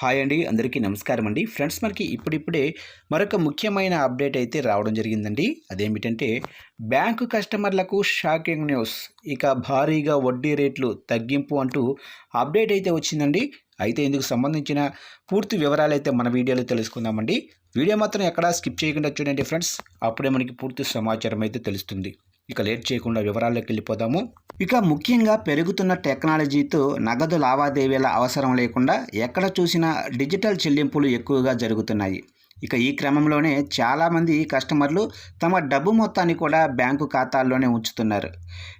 Hi అండి అందరికీ నమస్కారం అండి. ఫ్రెండ్స్ మనకి ఇప్పుడిప్పుడే మరొక ముఖ్యమైన అప్డేట్ అయితే రావడం జరిగిందండి. అదేమిటంటే బ్యాంకు కస్టమర్లకు షాకింగ్ న్యూస్. ఇక భారీగా వడ్డీ రేట్లు తగ్గింపు అంటూ అప్డేట్ అయితే వచ్చిందండి. అయితే ఇందుకు సంబంధించిన పూర్తి వివరాలు అయితే మన వీడియోలో తెలుసుకుందామండి. వీడియో మాత్రం ఎక్కడా స్కిప్ చేయకుండా చూడండి ఫ్రెండ్స్. అప్పుడే మనకి పూర్తి సమాచారం అయితే తెలుస్తుంది. ఇక లేట్ చేయకుండా వివరాల్లోకి వెళ్ళిపోదాము. ఇక ముఖ్యంగా పెరుగుతున్న టెక్నాలజీతో నగదు లావాదేవీల అవసరం లేకుండా ఎక్కడ చూసినా డిజిటల్ చెల్లింపులు ఎక్కువగా జరుగుతున్నాయి. ఇక ఈ క్రమంలోనే చాలామంది కస్టమర్లు తమ డబ్బు మొత్తాన్ని కూడా బ్యాంకు ఖాతాల్లోనే ఉంచుతున్నారు.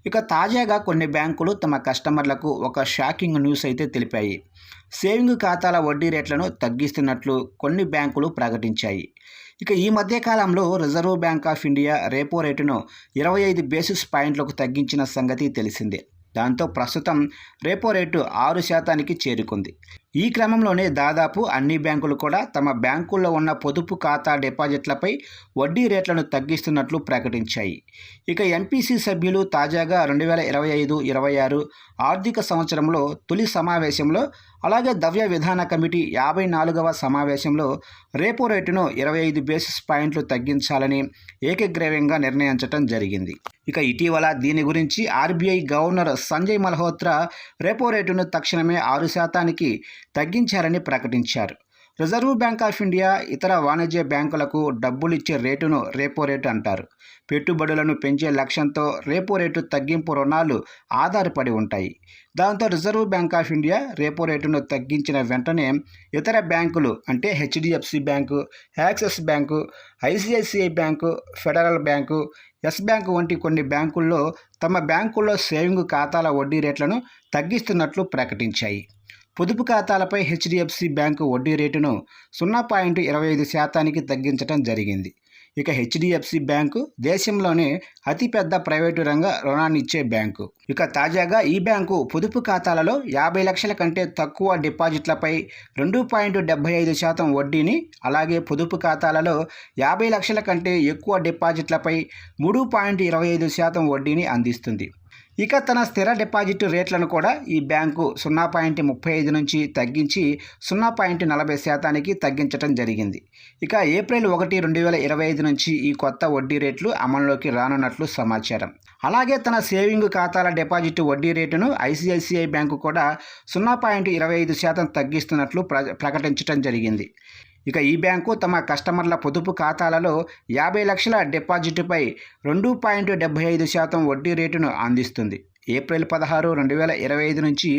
ఇక తాజాగా కొన్ని బ్యాంకులు తమ కస్టమర్లకు ఒక షాకింగ్ న్యూస్ అయితే తెలిపాయి. సేవింగ్ ఖాతాల వడ్డీ రేట్లను తగ్గిస్తున్నట్లు కొన్ని బ్యాంకులు ప్రకటించాయి. ఇక ఈ మధ్య కాలంలో రిజర్వ్ బ్యాంక్ ఆఫ్ ఇండియా రేపో రేటును ఇరవై ఐదు బేసిస్ పాయింట్లకు తగ్గించిన సంగతి తెలిసిందే. దాంతో ప్రస్తుతం రేపో రేటు ఆరు శాతానికి చేరుకుంది. ఈ క్రమంలోనే దాదాపు అన్ని బ్యాంకులు కూడా తమ బ్యాంకుల్లో ఉన్న పొదుపు ఖాతా డిపాజిట్లపై వడ్డీ రేట్లను తగ్గిస్తున్నట్లు ప్రకటించాయి. ఇక ఎన్పిసి సభ్యులు తాజాగా రెండు వేల ఇరవై ఐదు ఇరవై ఆరు ఆర్థిక సంవత్సరంలో తొలి సమావేశంలో అలాగే ద్రవ్య విధాన కమిటీ యాభై నాలుగవ సమావేశంలో రేపో రేటును ఇరవై ఐదు బేసిస్ పాయింట్లు తగ్గించాలని ఏకగ్రవ్యంగా నిర్ణయించడం జరిగింది. ఇక ఇటీవల దీని గురించి ఆర్బీఐ గవర్నర్ సంజయ్ మల్హోత్రా రేపో రేటును తక్షణమే ఆరు శాతానికి తగ్గించారని ప్రకటించారు. రిజర్వ్ బ్యాంక్ ఆఫ్ ఇండియా ఇతర వాణిజ్య బ్యాంకులకు డబ్బులిచ్చే రేటును రేపో రేటు అంటారు. పెట్టుబడులను పెంచే లక్ష్యంతో రేపో రేటు తగ్గింపు రుణాలు ఆధారపడి ఉంటాయి. దాంతో రిజర్వ్ బ్యాంక్ ఆఫ్ ఇండియా రేపో రేటును తగ్గించిన వెంటనే ఇతర బ్యాంకులు అంటే HDFC bank Axis bank ICICI bank Federal bank Yes bank వంటి కొన్ని బ్యాంకుల్లో తమ బ్యాంకుల్లో సేవింగ్ ఖాతాల వడ్డీ రేట్లను తగ్గిస్తున్నట్లు ప్రకటించాయి. పొదుపు ఖాతాలపై హెచ్డిఎఫ్సి బ్యాంకు వడ్డీ రేటును సున్నా పాయింట్ ఇరవై ఐదు శాతానికి తగ్గించడం జరిగింది. ఇక హెచ్డిఎఫ్సి బ్యాంకు దేశంలోనే అతిపెద్ద ప్రైవేటు రంగ రుణాన్ని ఇచ్చే బ్యాంకు. ఇక తాజాగా ఈ బ్యాంకు పొదుపు ఖాతాలలో యాభై లక్షల కంటే తక్కువ డిపాజిట్లపై రెండు పాయింట్ డెబ్బై ఐదు శాతం వడ్డీని అలాగే పొదుపు ఖాతాలలో యాభై లక్షల కంటే ఎక్కువ డిపాజిట్లపై మూడు పాయింట్ ఇరవై ఐదు శాతం వడ్డీని అందిస్తుంది. ఇక తన స్థిర డిపాజిట్ రేట్లను కూడా ఈ బ్యాంకు సున్నా పాయింట్ ముప్పై ఐదు నుంచి తగ్గించి సున్నా పాయింట్ నలభై శాతానికి తగ్గించడం జరిగింది. ఇక ఏప్రిల్ ఒకటి రెండు వేల ఇరవై ఐదు నుంచి ఈ కొత్త వడ్డీ రేట్లు అమల్లోకి రానున్నట్లు సమాచారం. అలాగే తన సేవింగ్ ఖాతాల డిపాజిట్ వడ్డీ రేటును ఐసిఐసిఐ బ్యాంకు కూడా సున్నా పాయింట్ ఇరవై ఐదు శాతం తగ్గిస్తున్నట్లు ప్ర ప్రకటించడం జరిగింది. ఇక ఈ బ్యాంకు తమ కస్టమర్ల పొదుపు ఖాతాలలో యాభై లక్షల డిపాజిట్పై రెండు పాయింట్ డెబ్బై ఐదు శాతం వడ్డీ రేటును అందిస్తుంది. ఏప్రిల్ పదహారు రెండు వేల ఇరవై ఐదు నుంచి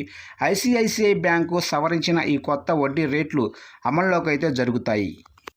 ఐసిఐసిఐ బ్యాంకు సవరించిన ఈ కొత్త వడ్డీ రేట్లు అమల్లోకి అయితే జరుగుతాయి.